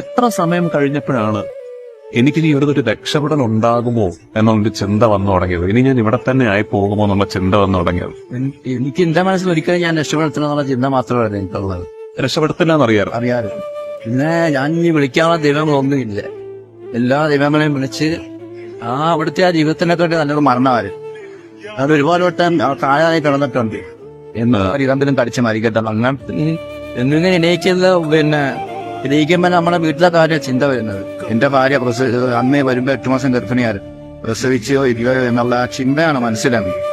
എത്ര സമയം കഴിഞ്ഞപ്പോഴാണ് എനിക്കിനി ഇവിടെ ഒരു രക്ഷപ്പെടൽ ഉണ്ടാകുമോ എന്നുള്ള ചിന്ത വന്നു തുടങ്ങിയത്? ഇനി ഞാൻ ഇവിടെ തന്നെ ആയി പോകുമോ എന്നുള്ള ചിന്ത വന്നു തുടങ്ങിയത്. എനിക്ക് എന്റെ മനസ്സിൽ ഒരിക്കലും ഞാൻ രക്ഷപ്പെടുത്തണമെന്നുള്ള ചിന്ത മാത്രമാണ് എനിക്കുള്ളത്. രക്ഷപ്പെടുത്തില്ല എന്നറിയാറ് അറിയാറ് പിന്നെ ഞാൻ ഇനി വിളിക്കാനുള്ള ദൈവങ്ങളൊന്നുമില്ല. എല്ലാ ദൈവങ്ങളെയും വിളിച്ച് ആ അവിടുത്തെ ആ ജീവിതത്തിനെ തന്നെ നല്ലൊരു മരണമാര് അത് ഒരുപാട് വട്ടം താഴായി കിടന്നിട്ടുണ്ട്. എന്ന് ഇതെന്തിനും കടിച്ച് മരിക്കട്ടെ. അങ്ങനെ എന്നിങ്ങനെ എണീക്കുന്നത് പിന്നെ എണീക്കുമ്പോൾ നമ്മുടെ വീട്ടിലെ കാര്യ ചിന്ത വരുന്നത്. എന്റെ ഭാര്യ പ്രസവിച്ചത് അന്നേ വരുമ്പോ എട്ട് മാസം ഗർഭിണിയായിരുന്നു പ്രസവിച്ചോ ഇല്ലയോ എന്നുള്ള ചിന്തയാണ് മനസ്സിലാകുന്നത്.